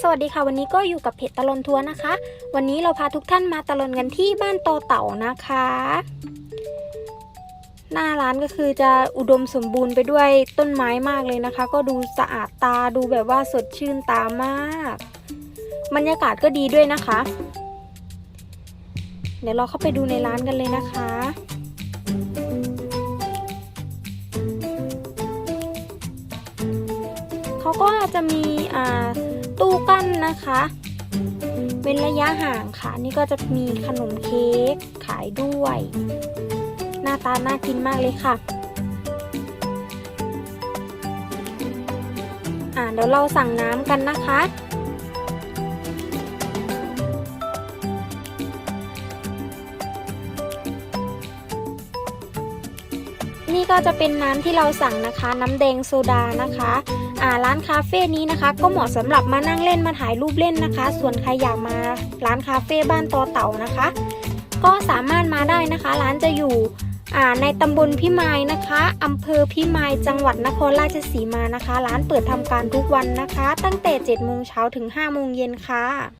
สวัสดีค่ะ วันนี้ก็อยู่กับเพจตะลนทัวร์นะคะ วันนี้เราพาทุกท่านมาตะลนกันที่บ้านโตเต่านะคะ หน้าร้านก็คือจะอุดมสมบูรณ์ไปด้วยต้นไม้มากเลยนะคะ ก็ดูสะอาดตาดูแบบว่าสดชื่นตามาก บรรยากาศก็ดีด้วยนะคะ เดี๋ยวเราเข้าไปดูในร้านกันเลยนะคะเขาก็จะมีอ่า ตู้กั้นนะคะ เว้นระยะห่างค่ะ นี่ก็จะมีขนมเค้กขายด้วย หน้าตาน่ากินมากเลยค่ะอ่าเดี๋ยวเราสั่งน้ำกันนะคะ นี่ก็จะเป็นน้ำที่เราสั่งนะคะ น้ำแดงโซดานะคะอ่าร้านคาเฟ่นี้นะคะ ก็เหมาะสำหรับมานั่งเล่นมาถ่ายรูปเล่นนะคะ ส่วนใครอยากมาร้านคาเฟ่บ้านตอเต่านะคะ ก็สามารถมาได้นะคะ ร้านจะอยู่อ่าในตำบลพิมายนะคะอำเภอพิมายจังหวัดนครราชสีมานะคะ ร้านเปิดทำการทุกวันนะคะ ตั้งแต่7โมงเช้าถึง5โมงเย็นค่ะ